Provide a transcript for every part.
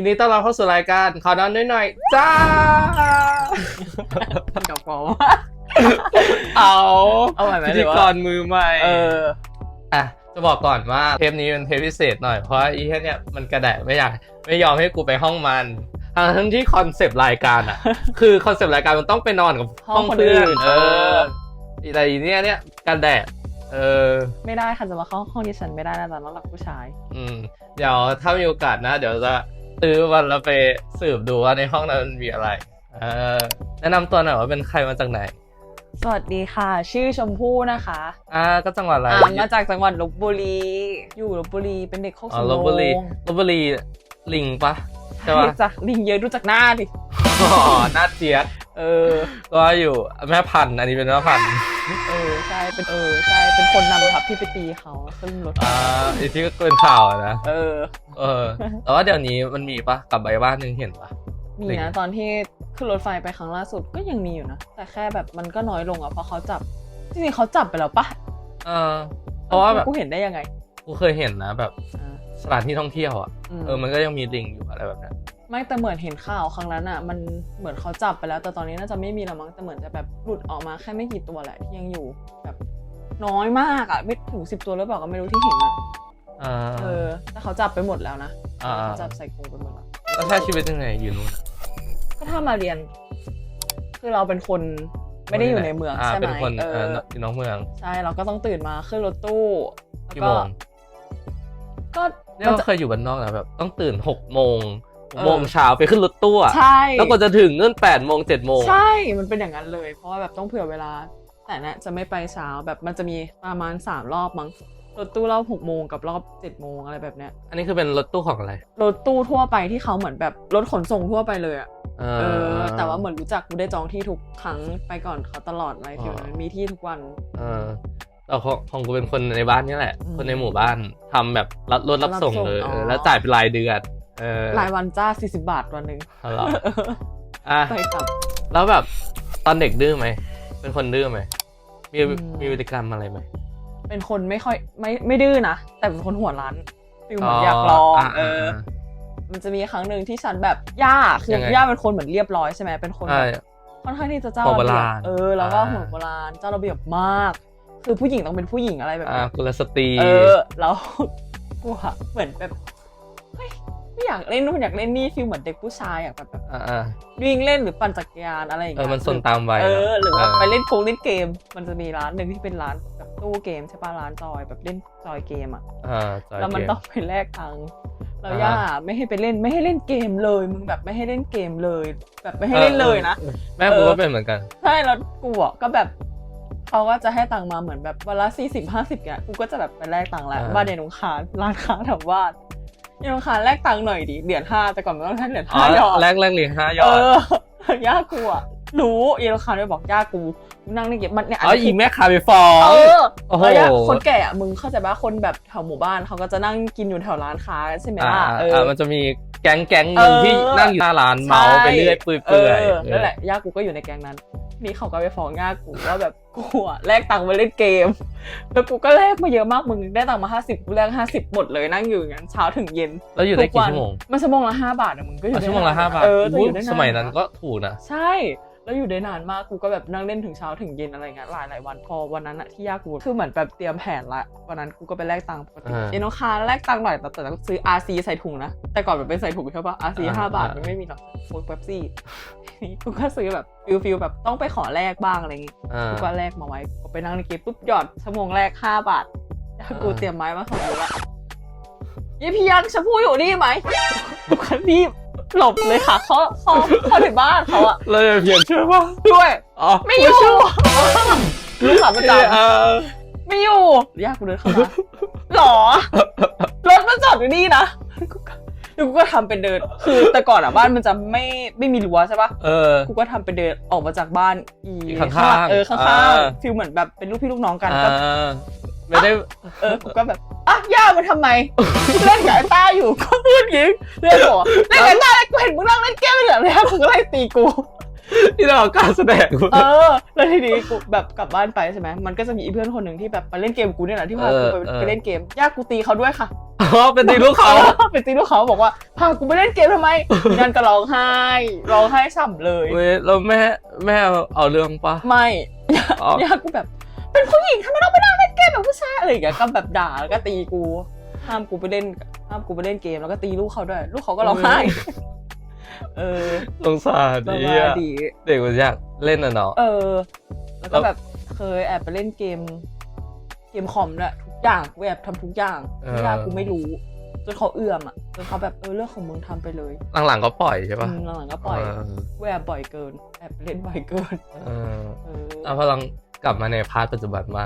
ยินดีต้อนรับเข้าสู่รายการขอนอนน้อยหน่อยๆจ้ากับผมเอาเอาใหม่ไหมพิหรืธีอว่ากรมือใหม่เอออะจะบอกก่อนว่าเทปนี้เป็นเทปพิเศษหน่อยเพราะอีแค่เนี่ยมันกระแดะไม่อยากไม่ยอมให้กูไปห้องมันทั้งที่คอนเซปต์รายการอะ คือคอนเซปต์รายการมันต้องไปนอนกับห้ห้อองงคนเพื่อนอื่นเอเอออแต่อีเนี่ยเนี่ยกระแดะเออ ไม่ได้ค่ะจะมาเข้าห้องดิฉันไม่ได้นะจ๊ะน้องหลักผู้ชาย อืม เดี๋ยวถ้ามีโอกาสนะ เดี๋ยวจะ ซื้อวันแล้วไปสืบดูว่าในห้องนั้นมันมีอะไร เออแนะนำตัวหน่อยว่าเป็นใครมาจากไหน สวัสดีค่ะ ชื่อชมพู่นะคะอ่าก็จังหวัดอะไรอ่ามาจากจังหวัดลบบุรี อยู่ลบบุรีเป็นเด็กโคกอ๋อสำลโรบบุรีงลบบุรีลิงปะใช่ใช่ปะจากลิงเยอะดูจากหน้าดิอ๋อหน้าเจี๊ยบเออ ก็อยู่แม่พันธุ์อันนี้เป็นแม่พันธุ์เออใช่เป็นเออใช่เป็นคนนำทัพที่ไปตีเขาขึ้นรถอ่าอีที่ก็เป็นข่าวอะนะเออ เออแต่ว่าเดี๋ยวนี้มันมีปะกลับไปบ้านหนึงเห็นปะมีลิงนะตอนที่ขึ้นรถไฟไปครั้งล่าสุดก็ยังมีอยู่นะ แต่แค่แบบมันก็น้อยลงอะเพราะเขาจับจริงๆเขาจับไปแล้วปะเออเพราะว่าแบบกูเห็นได้ยังไงกูเคยเห็นนะแบบอ่า สถานที่ท่องเที่ยวอะอืมเออมันก็ยังมีลิงอยู่อะไรแบบนั้นไม่แต่เหมือนเห็นข่าวครั้งนั้นอะ มันเหมือนเขาจับไปแล้ว แต่ตอนนี้น่าจะไม่มีแล้วมั้งแต่เหมือนจะแบบหลุดออกมาแค่ไม่กี่ตัวแหละที่ยังอยู่แบบน้อยมากอะไม่ถึงสิบตัวหรือเปล่าก็ไม่รู้ที่เห็นอะอ่าเออแต่เขาจับไปหมดแล้วนะอ่าเขาจับใส่กรงไปหมดแล้วแล้วใช้ชีวิตยังไงอยู่นู่นอะก็ถ้ามาเรียน คือเราเป็นคนไม่ได้อยู่ในเมืองอ่าใช่ไหเป็นมคนเอเออออยู่น้องเมือง ใช่เราก็ต้องตื่นมาขึ้นรถตู้แล้วกี่ก็โมงก็ เนี่ยมันก็จะเคยอยู่บ้านนอกนะแบบต้องตื่นหกโมงหกเออโมงเช้าไปขึ้นรถตู้อะใช่แล้วก็จะถึงเงื่อนแปดโมงเจ็ดโมงใช่มันเป็นอย่างนั้นเลย เพราะว่าแบบต้องเผื่อเวลา แต่เนี่ยจะไม่ไปเช้าแบบมันจะมีประมาณสามรอบมั้งรถตู้รอบหกโมงกับรอบเจ็ดโมงอะไรแบบเนี้ย อันนี้คือเป็นรถตู้ของอะไร รถตู้ทั่วไปที่เขาเหมือนแบบรถขนส่งทั่วไปเลยอะเอเออแต่ว่าเหมือนรู้จักกูได้จองที่ทุกครั้งไปก่อนเขาตลอดอะไรฟิวนั้นมีที่ทุกวัน เออ แต่ของของกูเป็นคนในบ้านนี่แหละอืมคนในหมู่บ้านทำแบบรับรถรับส่งรับส่งเลยอ๋อเออแล้วจ่ายเป็นรายเดือนเออรายวันจ้า40บาทวันหนึ่งเอาเหรออะไปกลับแล้วแบบตอนเด็กดื้อไหมเป็นคนดื้อไหมมีอืมมีพฤติกรรมอะไรไหมเป็นคนไม่ค่อยไม่ไม่ดื้อนะแต่เป็นคนหัวร้านฟิลเหมือนอยากลองะเออ มันจะมีครั้งหนึ่งที่ฉันแบบย่าคือย่างไงย่าเป็นคนเหมือนเรียบร้อยใช่ไหมเป็นคนใช่แบบค่อนข้างที่จะเจ้าหัวโบระเบียราบณเออแล้วก็อ่าหัวโบราณเจ้าระเบียบมาก คือผู้หญิงต้องเป็นผู้หญิงอะไรแบบอ่านี้กุลสตรีเออแล้วกูอะเหมือนแบบเฮ้ยไม่อยากเล่นนู่นอยากเล่นนี่ฟิลเหมือนเด็กผู้ชายอยากแบบแบบอ่าอ่าวิ่งเล่นหรือปั่นจักรยานอะไรอย่างเอเงี้อยมันซนตามวัยเออหรือว่าเออไปเล่นโกงเล่นเกม มันจะมีร้านหนึ่งที่เป็นร้านแบบตู้เกมใช่ป่ะร้านจอยแบบเล่นจอยเกมอะอ่าจอยแล้วมันเกมต้องไปแลกตังค์แล้วอ่าย่าไม่ให้ไปเล่นไม่ให้เล่นเกมเลย มึงแบบไม่ให้เล่นเกมเลย แบบไม่ให้เล่นเลยนะออแม่กูเออก็เป็นเหมือนกันใช่แล้วกูอะก็แบบ เขาก็จะให้ตังค์มาเหมือนแบบวันละสี่สิบห้าสิบเนี่ยกูก็จะแบบไปแลกตังค์แหละอ่าบ้านในหนองคารร้านค้าแถวบ้านในหนองคารแลกตังค์หน่อยดิเหรียญห้าแต่ก่อนมันต้องใช้เหรียญอ๋อห้าหยอดแรกแรกเหรียญห้ายเออดอย่ากูอะรู้เยนหนองคารด้วยบอกย่ากูกูนั่งในเก็บมันเนี่ยอ๋อนี้อีคืแม่คาไปฟ้องเออโอ้โหแล้วย่าคนแก่อะมึงเข้าใจปะคนแบบแถวหมู่บ้านเขาก็จะนั่งกินอยู่แถวร้านค้าใช่ไหมอ่าล่ะเอออ่ามันจะมีแก๊งแก๊งหนึ่งเออที่นั่งอยู่หน้าร้านเมาส์ไปเรื่อยปื่อยเอเปื่อยอนั่นแหละย่ากูก็อยู่ในแก๊งนั้น นี่เขาก็ไปฟ้องย่ากูว่าแบบกูอะแลกตังค์มาเล่นเกม แล้วกูก็แลกมาเยอะมากมึงได้ตังค์มาห้าสิบกูแลกห้าสิบหมดเลยนั่งอยู่อย่างนั้นเช้าถึงเย็นแล้วอยู่ได้ทุกี่วันชั่วโมงมันชั่วโมงละห้าบาทอะมึงก็อยู่อะได้ชั่วโมงละห้าบาทเออแต่อุ๊อยยู่ได้นานสมัยนั้นก็ถูกนะใช่ แล้วอยู่ได้นานมากกูก็แบบนั่งเล่นถึงเช้าถึงเย็นอะไรเงี้ยหลายหลายๆวันพอวันนั้นอะที่ย่ากูคือเหมือนแบบเตรียมแผนละวันนั้นกูก็ไปแลกตังค์ปกติอ่าเอ็นโนคาแลกตังค์หน่อยแต่แต่ต้องซื้อ RC ใส่ถุงนะแต่ก่อนแบบเป็นใส่ถุงใช่ปะ RC อ่าห้าบาทอ่ามัมันไม่มีหรอกโค้กเป๊ปซี่นี่กูก็ซื้อแบบฟิลฟิลแบบต้องไปขอแลกบ้างอะไรอย่างงี้อ่ากูก็แลกมาไว้กูไปนั่งในเกมปุ๊บหยอดชั่วโมงแรกห้าบาทแล้วกูอ่าเตรียมไม้มาสองมือละยี่พี่ยังชมพู่อยู่นี่ไหมกูก็รีบ หลบเลยค่ะเขาเขาเขาถึงบ้านเขาอะเราจะเพียงเชื่อว่าด้วยอ๋อไม่อยู่ลูกหลานประจเออำไม่อยู่ยากกูเดินเข้ามาหรอรถมันจอดอยู่นี่นะกูก็แล้วกูก็ทำเป็นเดิน คือแต่ก่อนอะบ้านมันจะไม่ไม่มีรั้วใช่ปะเออ กูก็ทำเป็นเดินออกมาจากบ้านอีอีกข้างๆเออข้างอ่าๆฟิลเหมือนแบบเป็นลูกพี่ลูกน้องกันอ่าก็ไม่ได้ เออ กูก็แบบ อะย่ามันทำไม เล่นกับไอ้ต้าอยู่ก็พูดยิงเรื่องบอกว่าเล่นกับไอ้ต้ากูเห็นมึงนั่งเล่นเกมไม่เหลือเลยกูก็ไล่ตีกูที่เราการแสดงเออ แล้วทีนี้กูแบบกลับบ้านไปใช่ไหมมันก็จะมีอีเพื่อนคนหนึ่งที่แบบมาเล่นเกมกูเนี่ยแหละที่พากูไปไปเล่นเกมยากกูตีเขาด้วยค่ะ อ๋อเป็นดีลูกเขาเป็นตีลูกเขาบอกว่าพากูไปเล่นเกมทำไมนั่นก็ร้องไห้ร้องไห้ฉ่ำเลย เว้ยแล้วแม่แม่เอาเรื่องปะไม่อ๋อยากกูแบบ เป็นผู้หญิงทำไมต้องไปนั่งเล่นเกมแบบผู้ชายอะไรอย่างเงี้ยก็แบบด่าแล้วก็ตีกูห้ามกูไปเล่นห้ามกูไปเล่นเกมแล้วก็ตีลูกเขาด้วย ลูกเขาก็ร้องไห้เออสงสารประดีมาณอะดีเด็กมันอยากเล่นอะเนาะเออ แล้วก็แบบเคยแอบไปเล่นเกม เกมคอมด้วยทุกอย่างกูแอบทำทุกอย่างไม่ได้กูไม่รู้จนเขาเอื้อมอะจนเขาแบบเออเรื่องของมึงทำไปเลยหลังๆก็ปล่อยใช่ปะอืมหลังๆก็ปล่อยเออกูแอบบ่อยเกินแอบไปเล่นบ่อยเกินเออเออเอาพลังกลับมาในพาร์ทปัจจุบันมา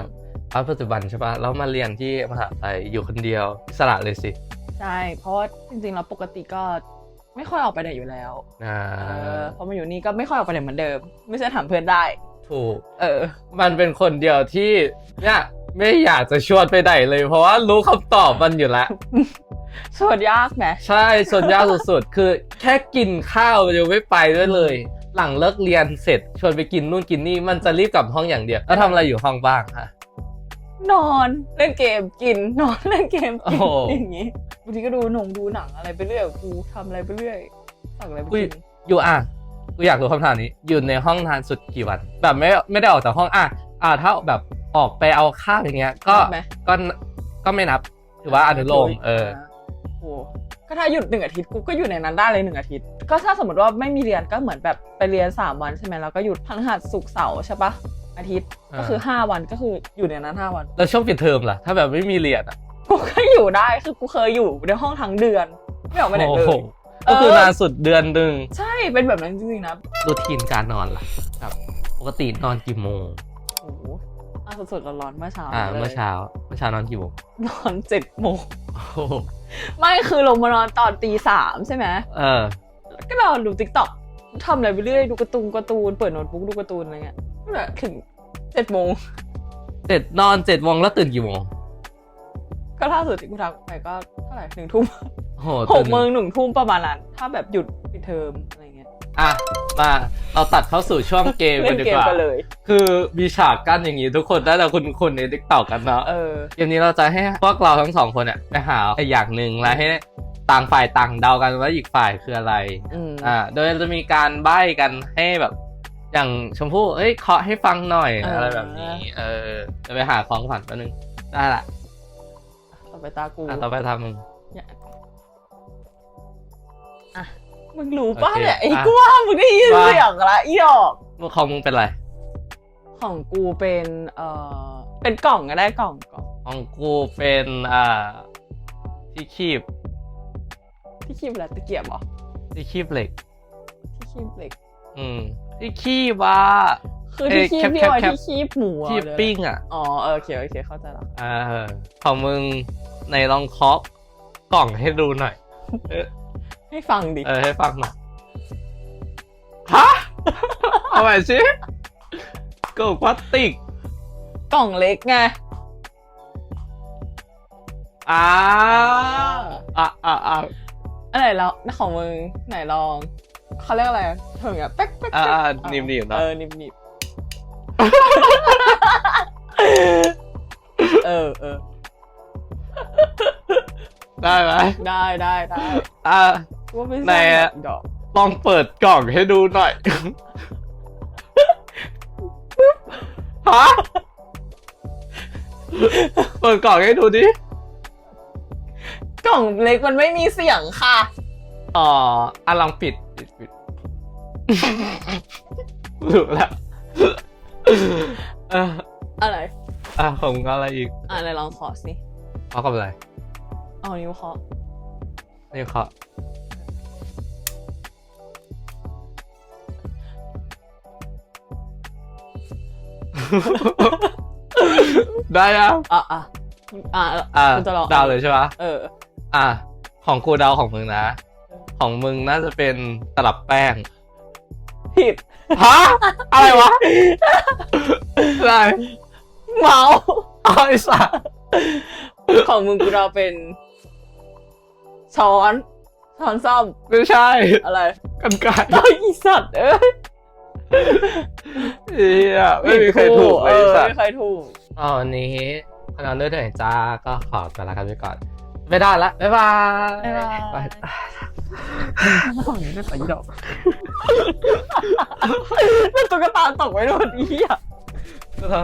กพาร์ทปัจจุบันใช่ปะแล้วมาเรียนที่มหาลัยอยู่คนเดียวอิสระเลยสิ ใช่ เพราะว่าจริงๆแล้วปกติก็ไม่ค่อยออกไปไหนอยู่แล้วอ่าเออพอมาอยู่นี่ก็ไม่ค่อยออกไปไหนเหมือนเดิม ไม่ใช่ถามเพื่อนได้ ถูก เออ มันเป็นคนเดียวที่เนี่ยไม่อยากจะชวนไปไหนเลย เพราะว่ารู้คำตอบมันอยู่แล้วสวดยากไหมใช่ส่วนยากสุดๆ คือแค่กินข้าวมันยังไม่ไปด้วยเลย หลังเลิกเรียนเสร็จชวนไปกินนู่นกินนี่มันจะรีบกลับห้องอย่างเดียว แล้วทำอะไรอยู่ห้องบ้างฮะ นอนเล่นเกมกินนอนเล่นเกมกินโอ้โห อย่างงี้บางทีก็ดูหนงดูหนังอะไรไปเรื่อยกูทำอะไรไปเรื่อยสั่งอะไรไปอุ๊ยกินอยู่อะกูอยากรู้คำถามนี้ อยู่ในห้องนานสุดกี่วัน แบบไม่ไม่ได้ออกจากห้องอะอะถ้าแบบออกไปเอาข้าวอย่างเงี้ย ก็นับไหมก็ก็ไม่นับถือว่าอนุโลมเออ โอ้ก็ถ้าหยุดหนึ่งอาทิตย์กูก็อยู่ในนั้นได้เลยหนึ่งอาทิตย์ ก็ถ้าสมมติว่าไม่มีเรียนก็เหมือนแบบไปเรียนสามวันใช่ไหมแล้วก็หยุดพฤหัสศุกร์เสาร์ใช่ปะ อาทิตย์อ่าก็คือห้าวันก็คืออยู่ในนั้นห้าวัน แล้วช่วงปิดเทอมล่ะ ถ้าแบบไม่มีเรียนอะกูก็อยู่ได้คือกูเคยอยู่ในห้องทั้งเดือน ไม่ออกไปไหนเลโอ้โหยก็คือเออนานสุดเดือนหนึ่งใช่เป็นแบบนั้นจริงๆนะรูทีนการนอนล่ะครับปกตินอนกี่โมงโอ้โหอะสดๆร้อนๆเมื่อเช้าอ่าลยเมื่อเช้าเมื่อเช้านอนกี่โมงนอนเจ็ดโมงโอ้โหไม่คือลงมานอนตอนตีสามใช่ไหมเออแล้วก็นอนดูติ๊กต็อกทำอะไรไปเรื่อยดูการ์ตูนการ์ตูนเปิดโน้ตบุ๊กดูการ์ตูนอะไรเงี้ยนั่น แหละถึงเจ็ดโมงเจ็ดนอนเจ็ดโมงแล้วตื่นกี่โมงก็ล่าสุดที่กูทักไปก็เท่าไหร่หนึ่งทุ่มโอ้โหหตื่กนโมงหนึ่งทุ่มประมาณนั้น ถ้าแบบหยุดปิดเทอมอะไรเงี้ยอะมาเราตัดเข้าสู่ช่วงเกมเล่กันนดีเกกมว่า กันเลย คือมีฉากกั้นอย่างนี้ทุกคนน่าจะคุณคุณในติ๊กต็อกกันเนาะเออ เกมนี้เราจะให้พวกเราทั้งสองคนเนี่ยไปหาไอ้อย่างหนึ่งแล้วให้ต่างฝ่ายต่างเดากันว่าอีกฝ่ายคืออะไร อืมอ่า โดยจะมีการใบ้กันให้แบบ อย่างชมพู่เอ้ยเคาะให้ฟังหน่อยเอออ อะไรแบบนี้ เออจะไปหาของขวัญตัวนึงได้ละต่อไปตากูอะต่อไปทำมึงอย่าอะมึงรู้ป่ะโอเคเนี่ยไอ้อะกูว่ามึงได้ยินว่า เสียงละอีดอกของมึงเป็นอะไรของกูเป็นเอ่อเป็นกล่องก็ได้กล่องกล่องของกูเป็นอ่าที่คีบที่คีบอะไรตะเกียบเหรอที่คีบเหล็กที่คีบเหล็ก อืม ที่คีบว่าคือเอ้ที่ยคีบแคปที่เอาไว้แคปที่คีบหมูอะที่หรืออะไรปิ้งอะอ๋อเออโอเคโอเคเข้าใจแล้วเออของมึงในลองเคาะกล่องให้ดูหน่อยเออให้ฟังดิ เออให้ฟังหน่อยฮะเอาใหม่สิกล่องพลาสติก กล่องเล็กไงอ่าอะอะอะอันไหนแล้วของมึงไหนลอง เขาเรียกอะไรเถิงอะแป๊กแป๊กอ่าแป๊กอ่านิ่มๆเนอะ เออนิ่มๆเออเออได้ไหมได้ได้ได้อะว่าไม่ไหนใช่อะ ดอกลองเปิดกล่องให้ดูหน่อย ฮะ เปิดกล่องให้ดูดิ กล่องเล็กมันไม่มีเสียงค่ะ อ๋ออะลองปิดปิดปิด รู้แล้วเอออะไร อะของมึงอะไรอีกอะไหนลองขอสิเขากับอะไรเอานิ้วเคาะนี่เขาได้ยังอะอะอะอะกูจะลองดาวเลยใช่ปะเออ อะของกูดาวของมึงนะ ของมึงน่าจะเป็นตลับแป้ง ผิด ฮะ อะไรวะ อะไรเมาอาไอ้สัสของมึงกูเราเป็น ช้อน ช้อนซ่อม ไม่ใช่ อะไรกันไก่เอยอีสัตว์เอ้ยไม่มีใครถูกไอสัตว์ไม่มีใครถูกอ๋อวันนี้พนันด้วยเถิดจ้าก็ขอตัวลากันไปก่อน ไม่ได้ละ บ๊ายบาย บ๊ายบายไม่ต้องอย่างนี้ก็ใส่ดอก แล้วตุ๊กตาตกไว้โดนอี้อะ นะครั